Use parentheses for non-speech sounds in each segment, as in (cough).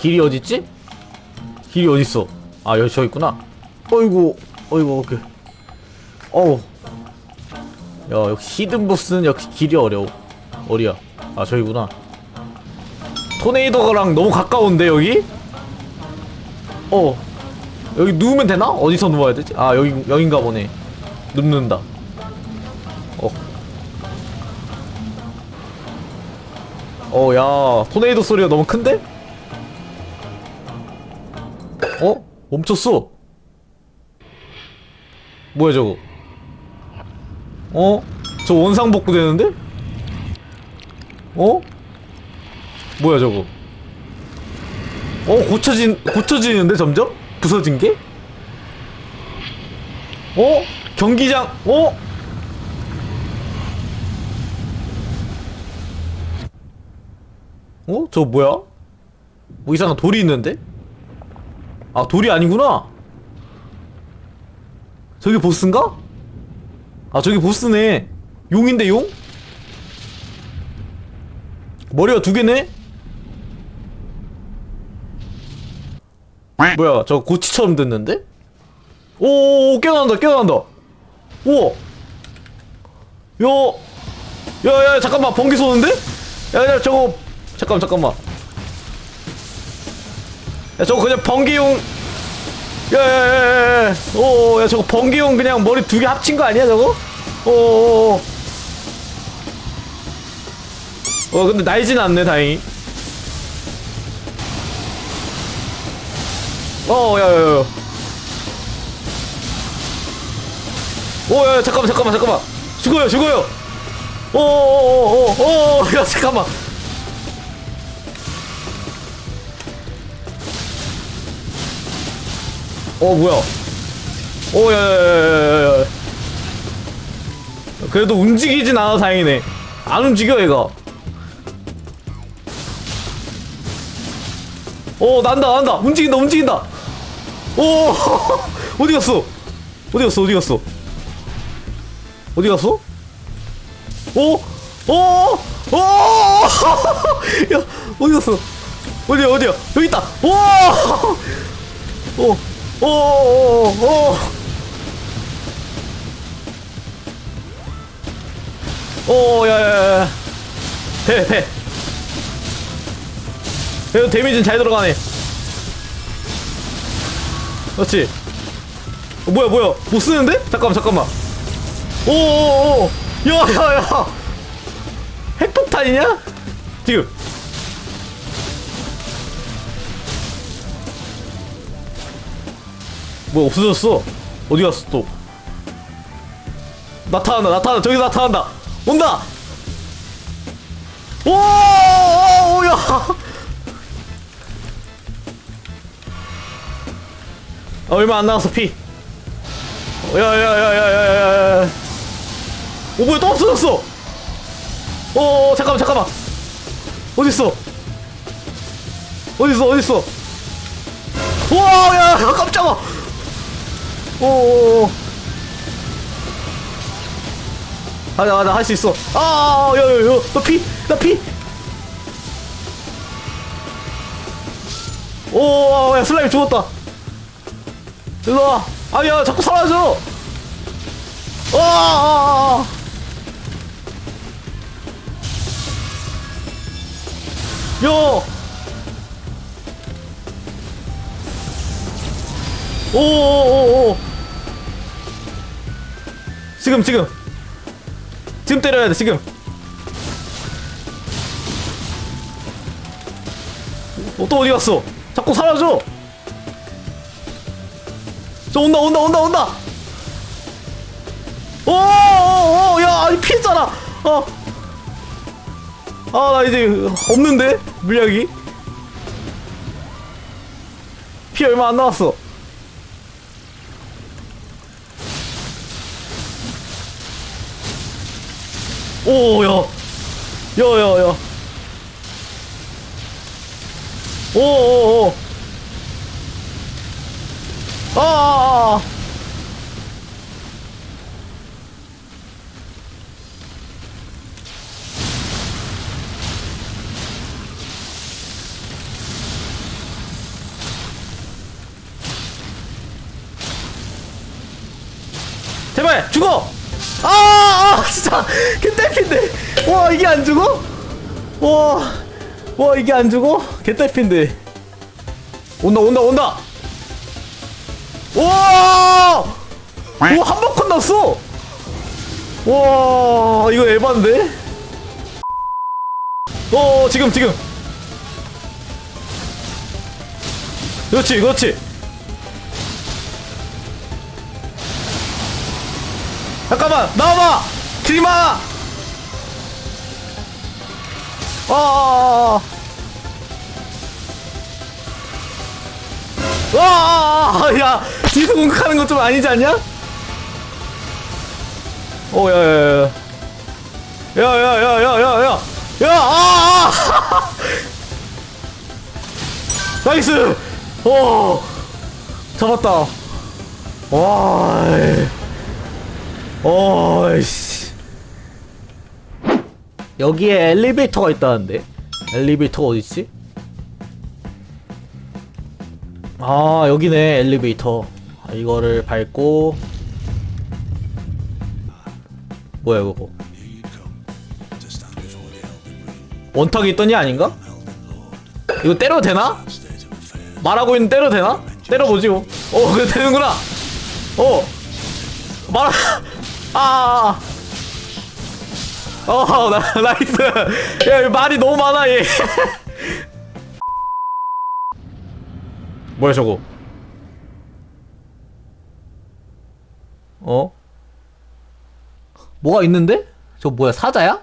길이 어딨지? 길이 어딨어? 아 여기 저 있구나 어이구 어이구 오케이 어우 야 역시 히든보스는 역시 길이 어려워 어디야 아 저기구나 토네이도랑 너무 가까운데 여기? 어 여기 누우면 되나? 어디서 누워야 되지? 아 여기 여긴가 보네 눕는다 어. 어, 야, 토네이도 소리가 너무 큰데? 멈췄어. 뭐야, 저거? 어? 저 원상복구 되는데? 어? 뭐야, 저거? 어, 고쳐진, 고쳐지는데, 점점? 부서진 게? 어? 경기장, 어? 어? 저 뭐야? 뭐 이상한 돌이 있는데? 아 돌이 아니구나 저기 보스인가? 아 저기 보스네 용인데 용? 머리가 두 개네? 뭐야 저 고치처럼 됐는데? 오 깨어난다 깨어난다 우와 야 야야 잠깐만 번개 쏘는데? 야야 저거 잠깐만 잠깐만 야 저거 그냥 번개용. 야야야야 오야 저거 번개용 그냥 머리 두 개 합친 거 아니야 저거? 오오오. 어 근데 날진 않네 다행히. 어 야야야. 오야 잠깐만 잠깐만 잠깐만. 죽어요 죽어요. 오오오오오야 잠깐만 어 뭐야 오야야야야야 그래도 움직이진 않아 다행이네 안 움직여 얘가 오 난다 난다 움직인다 움직인다 오 (laughs) 어디 갔어 어디 갔어 어디 갔어 어디 갔어 오! 오! 오! 야, 어디 갔어? 어디야, 어디야? 여기 있다! 오! 오! (laughs) 오! 오! 오! 오! 야, 야, 야, 야. 배, 배. 그래도 데미지는 잘 들어가네. 그렇지. 어, 뭐야, 뭐야. 못 쓰는데? 잠깐만, 잠깐만. 오오오 야야야 핵폭탄이냐? 지금 뭐 없어졌어? 어디 갔어 또? 나타난다 나타난다. 저기서 나타난다. 온다! 오오야. 아, 얼마 안 남았어 피. 야야야야야야야 오 뭐야 또 없어졌어. 어 잠깐만 잠깐만. 어딨어? 어딨어 어딨어? 우와 야 깜짝아 오오오. 가자 가자 할 수 있어. 아야야야 나피나피. 오야 슬라임 죽었다. 일로와. 아야 자꾸 사라져. 와 야! 오오오 지금 지금. 지금 때려야 돼 지금. 어, 또 어디 갔어? 자꾸 사라져. 저 온다 온다 온다 온다. 오오오 야 아니 피했잖아. 어. 아 나 이제 없는데? 물약이? 피 얼마 안 남았어 오야. 야야야. 오오오. 아아아. 아. 제발 죽어! 진짜 개딸핀데 와 이게 안 죽어 와 와 이게 안 죽어 개딸핀데 온다 온다 온다 와! 오, 한번 끝났어! 와, 이거 에반데? 어, 지금, 지금. 그렇지, 그렇지. 잠깐만, 나 길마! 아, 아, 야, 뒤에서 공격하는 건좀 아니지 않냐? 오, 야, 야, 야, 야, 야, 야, 야, 야, 야, 야, 아, 아! (laughs) 나이스, 오, 잡았다. 와, 어이씨. 여기에 엘리베이터가 있다는데? 엘리베이터가 어딨지? 아 여기네 엘리베이터 아, 이거를 밟고 뭐야 그거 원탁이 있더니 아닌가? 이거 때려도 되나? 말하고 있는 때려도 되나? 때려보지 뭐. 어 그래 되는구나 어 말.. 아 어, 나, 나이스. 야, 말이 너무 많아, 얘. 뭐야, 저거? 어? 뭐가 있는데? 저 뭐야, 사자야?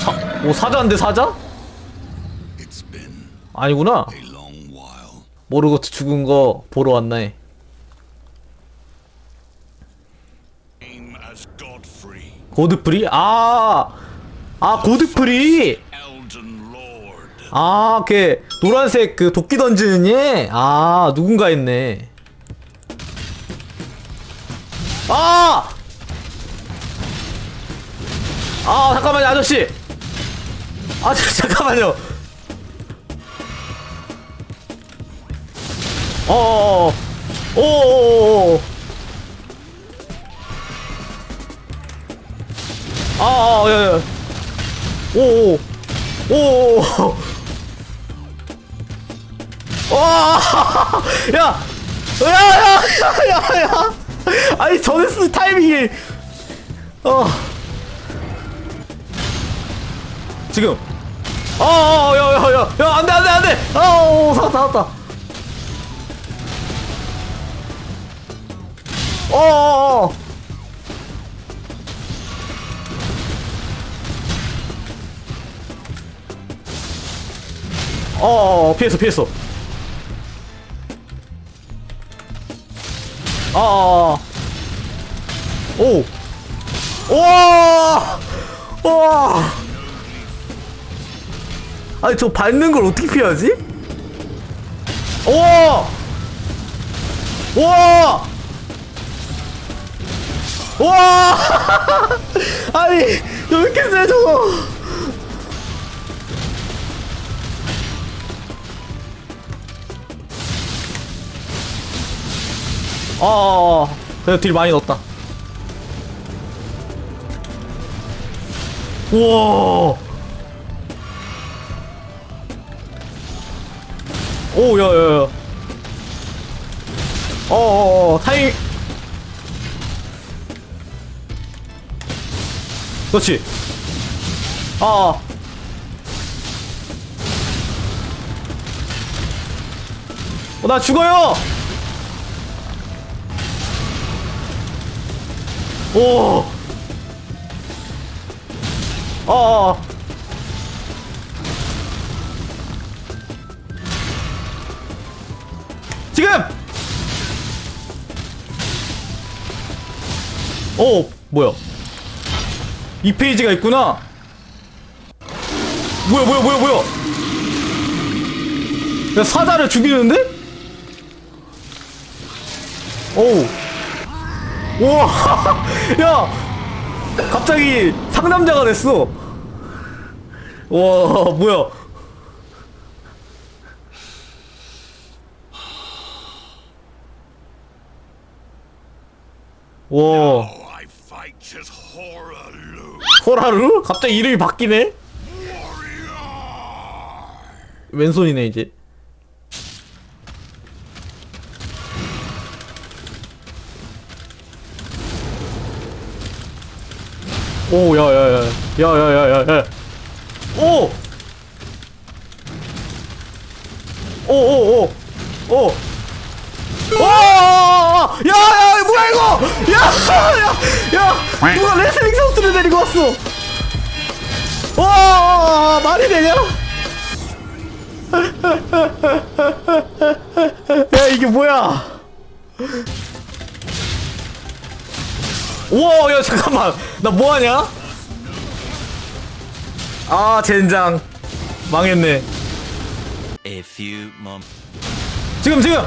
사, 오, 사자인데, 사자? 아니구나. 모르고 죽은 거 보러 왔나 고드프리? 아, 아, 고드프리! 아, 걔 노란색 그 도끼 던지는 얘. 아, 누군가 있네. 아! 아, 잠깐만요, 아저씨. 아, 자, (laughs) 잠깐만요. 어어어. 오오오오. 아, 아, 야, 야. 오오. 오 오 오. 와! (laughs) 야! 야, 야, 야, 야, 야! 아니, 저네스 타이밍이. 어. 지금. 어, 어, 야, 야, 야, 야, 안 돼, 안 돼, 안 돼! 어, 오, 살았다, 살았다. 어, 어, 어. 어, 어, 피했어, 피했어. 아, 아, 아. 오, 와, 와. 아니 저 밟는 걸 어떻게 피하지? 와, 와, 와. 아니 왜 이렇게 세 저거? 어, 그래도 딜 많이 넣었다. 우와. 오, 야, 야, 야. 어, 어, 어, 타임. 그렇지. 아. 아. 어, 나 죽어요! 오. 어. 지금. 오, 뭐야? 이 페이지가 있구나. 뭐야, 뭐야, 뭐야, 뭐야? 야, 사자를 죽이는데? 오. 우와! (laughs) 야! 갑자기 상남자가 됐어! 와, 뭐야. 와. 호라루? 갑자기 이름이 바뀌네? 왼손이네, 이제. 오 야 야 야 야 야 야 야 야 오! 오 오 오 오! 와! 야, 야, 뭐야 이거? 야, 야, 야, 누가 레슬링 선수를 데리고 왔어? 와, 말이 되냐? (laughs) 야 이게 뭐야? 우와 야 잠깐만 나 뭐하냐? 아 젠장 망했네 A few moments. 지금 지금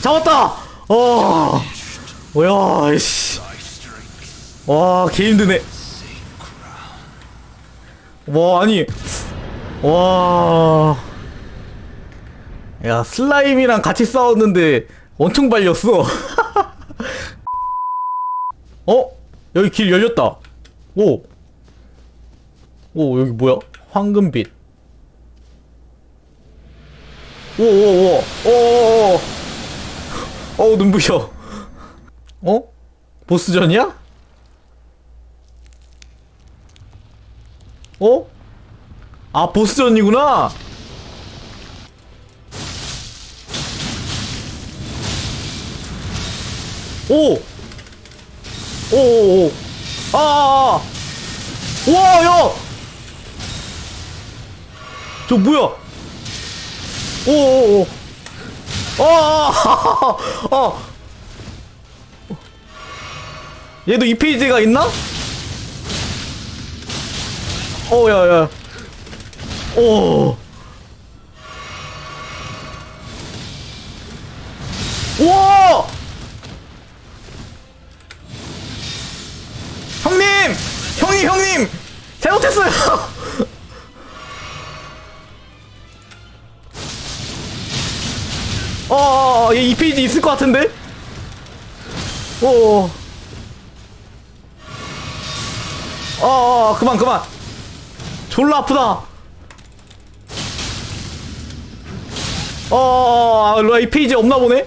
잡았다 어 뭐야 이씨 와개 힘드네 와 아니 와. 야, 슬라임이랑 같이 싸웠는데 엄청 발렸어. 어? 여기 길 열렸다. 오. 오, 여기 뭐야? 황금빛. 오, 오, 오. 오, 오, 오. 어우, 눈부셔. 어? 보스전이야? 어? 아 보스전이구나 오! 오오오 아아아 와 야! 저 뭐야 오오오 아아아 아. 얘도 이 페이지가 있나? 오, 야, 야. 오. 우와! 형님! 잘못했어요! 어, 어, 어, 얘이 페이지 있을 것 같은데? 오. 어, 어, 어, 그만, 그만. 졸라 아프다. 어, 아, 이 페이지 없나 보네?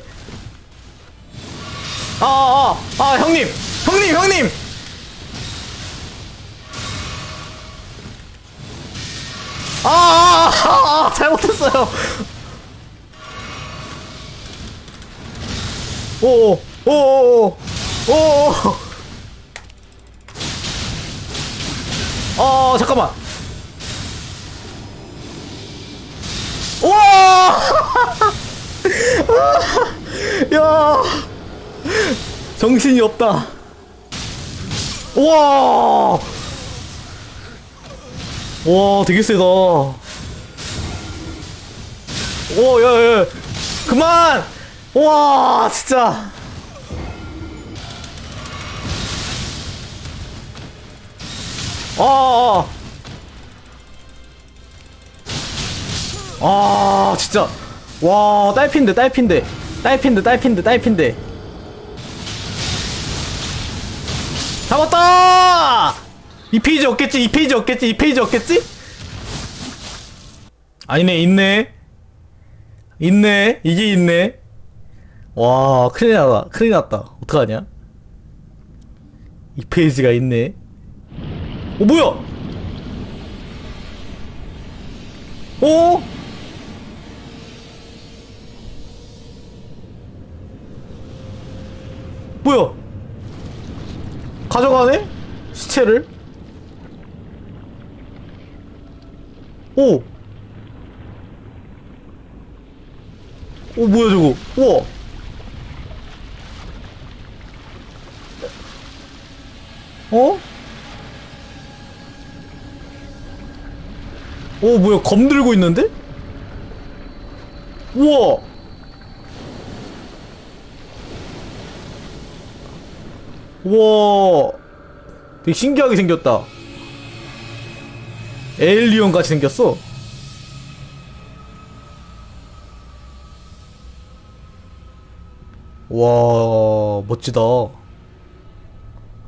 아, 아, 아, 아, 형님! 형님, 형님! 아, 아, 아, 아, 잘못했어요. 오, 오, 오, 오. 어, 잠깐만. 와! (laughs) 야! 정신이 없다. 와! 와, 되게 세다. 오, 야, 야. 그만! 와, 진짜. 아, 아, 아, 진짜. 와, 딸핀데, 딸핀데. 딸핀데, 딸핀데, 딸핀데. 잡았다! 이 페이지 없겠지? 이 페이지 없겠지? 이 페이지 없겠지? 아니네, 있네. 있네. 이게 있네. 와, 큰일 났다. 큰일 났다. 어떡하냐? 이 페이지가 있네. 어 뭐야? 어? 뭐야? 가져가네? 시체를? 오! 오 뭐야 저거? 우와! 어? 오 뭐야 검 들고 있는데? 우와 우와 되게 신기하게 생겼다 에일리언 같이 생겼어 와 멋지다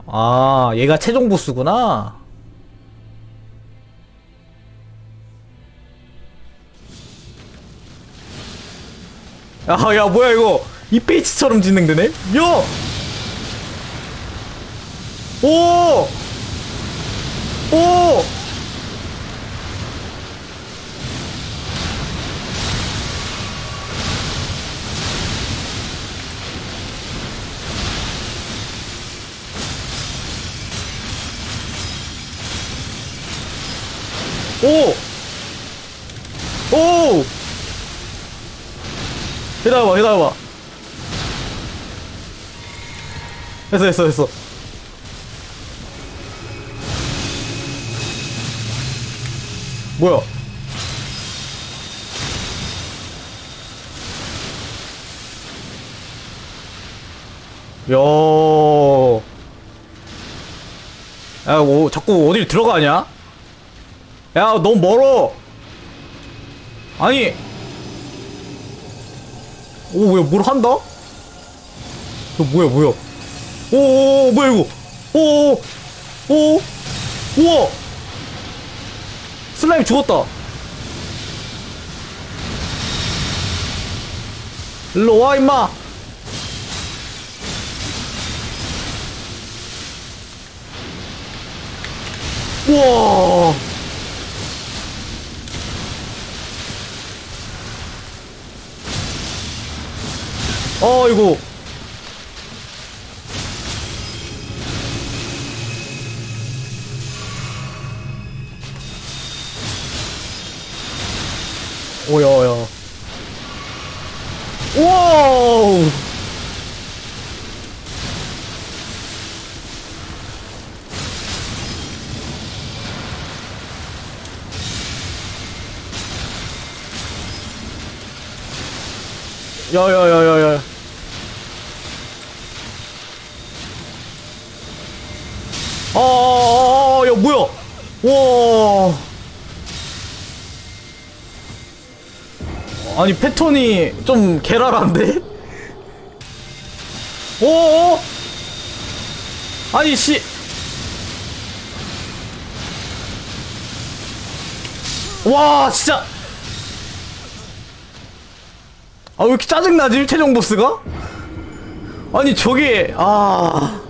아 얘가 최종 보스구나 야, 야, 뭐야, 이거. 이 페이지처럼 진행되네? 야! 오! 오! 오! 오! 기다려봐, 기다려봐. 됐어, 됐어, 됐어. 뭐야? 야. 야, 뭐, 자꾸 어딜 들어가냐? 야, 너무 멀어! 아니! 오, 뭐야, 뭘 한다? 저 뭐야, 뭐야? 오, 오, 오, 뭐야, 이거? 오, 오, 오, 우와! 슬라임 죽었다! 일로 와, 임마! 우와! 어이구. 오야야. 와우. 야야야야 아니, 패턴이 좀 개랄한데? 오, 오? 아니, 씨. 와, 진짜. 아, 왜 이렇게 짜증나지? 최종 보스가? 아니, 저게, 아.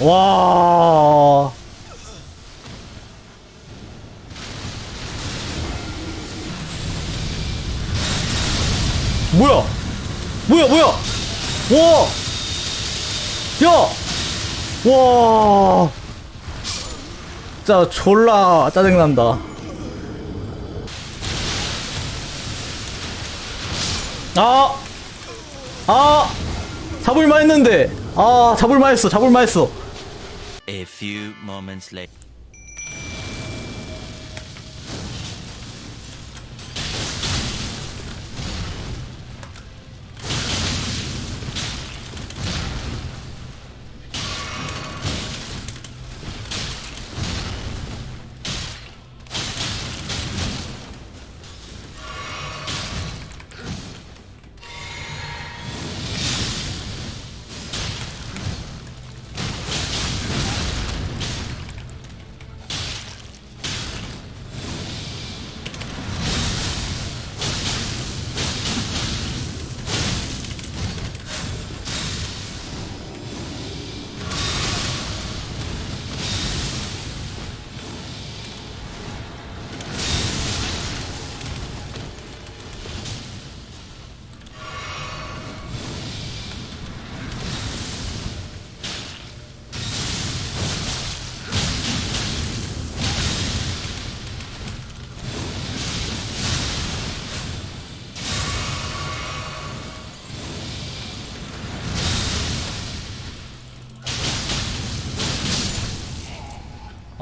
와. 뭐야? 뭐야, 뭐야? 와! 야! 와! 진짜 졸라 짜증난다. 아! 아! 잡을만 했는데! 아, 잡을만 했어, 잡을만 했어. A few moments later.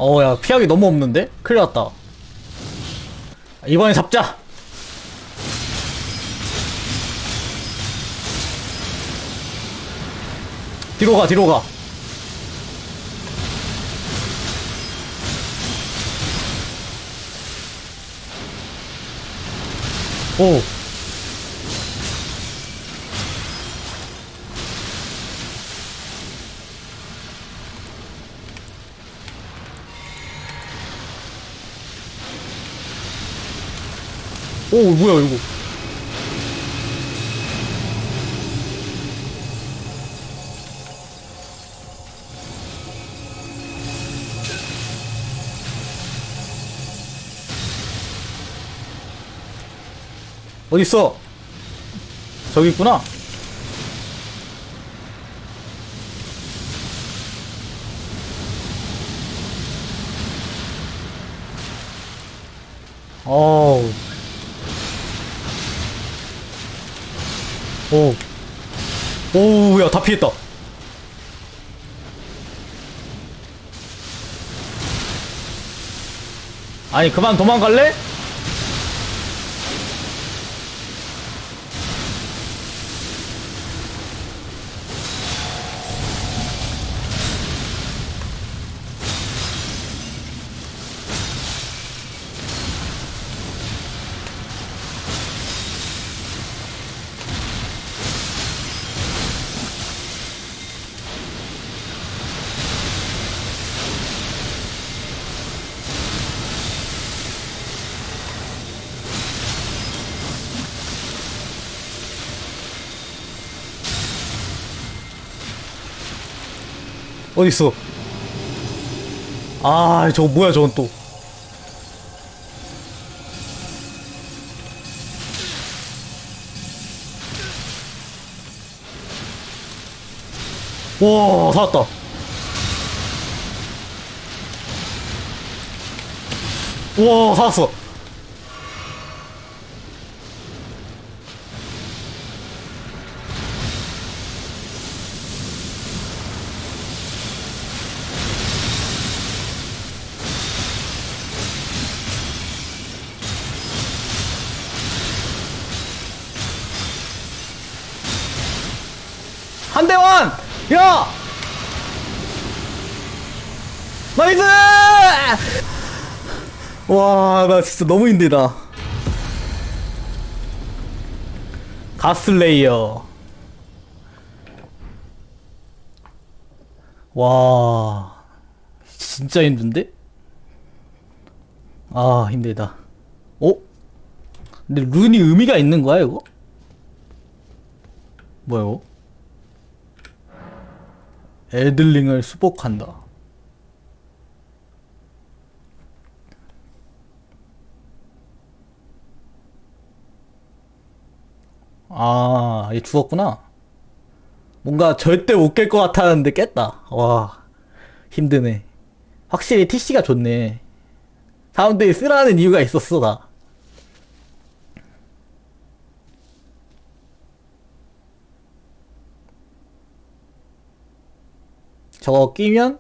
어, 야, 피하기 너무 없는데? 큰일 났다. 이번에 잡자! 뒤로 가, 뒤로 가. 오. 오 뭐야 이거? 어딨어? 저기 있구나. 어 오. 오, 야, 다 피했다. 아니, 그만 도망갈래? 어딨어? 아, 저거 뭐야, 저건 또. 와, 살았다. 와, 살았어. 와, 나 진짜 너무 힘들다. 가슬레이어. 와, 진짜 힘든데? 아, 힘들다. 어? 근데 룬이 의미가 있는 거야, 이거? 뭐야, 이거? 애들링을 수복한다. 아, 얘 죽었구나. 뭔가 절대 못 깰 것 같았는데 깼다. 와, 힘드네. 확실히 TC가 좋네. 사람들이 쓰라는 이유가 있었어, 나. 저거 끼면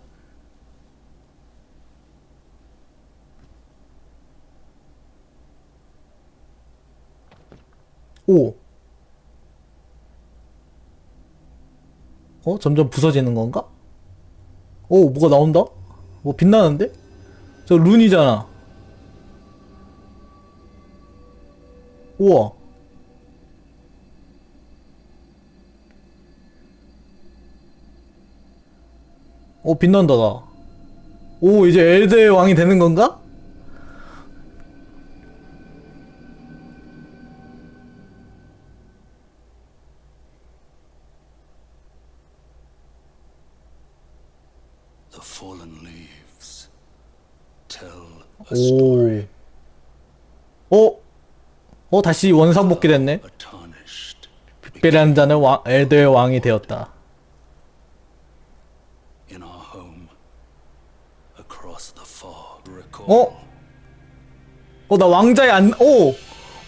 오. 어? 점점 부서지는 건가? 오, 뭐가 나온다? 뭐 빛나는데? 저 룬이잖아. 우와. 오, 빛난다, 나. 오, 이제 엘드의 왕이 되는 건가? The fallen leaves tell a 오. story. 어? 어, 다시 원상 복귀 됐네. A tarnished 특별한 자는 왕, 엘드의 왕이 되었다. in our home. Across the fog. Recall 어? 어, 나 왕자의 안, 오!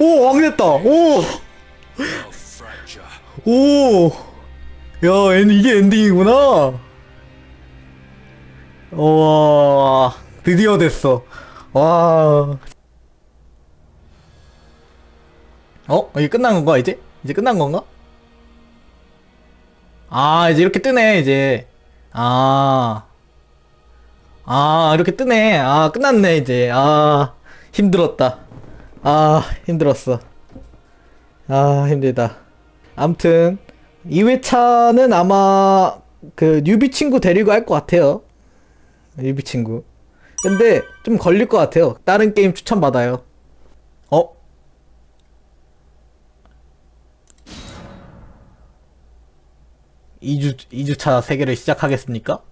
오, 왕 됐다! 오! how fracture 오! 야, 엔, 이게 엔딩이구나! 와, 드디어 됐어. 와. 어? 이게 끝난 건가, 이제? 이제 끝난 건가? 아, 이제 이렇게 뜨네, 이제. 아. 아, 이렇게 뜨네. 아, 끝났네, 이제. 아, 힘들었다. 아, 힘들었어. 아, 힘들다. 암튼, 2회차는 아마, 그, 뉴비 친구 데리고 할 것 같아요. 유비 친구. 근데 좀 걸릴 것 같아요. 다른 게임 추천받아요. 어? 이주이주차 세계를 시작하겠습니까?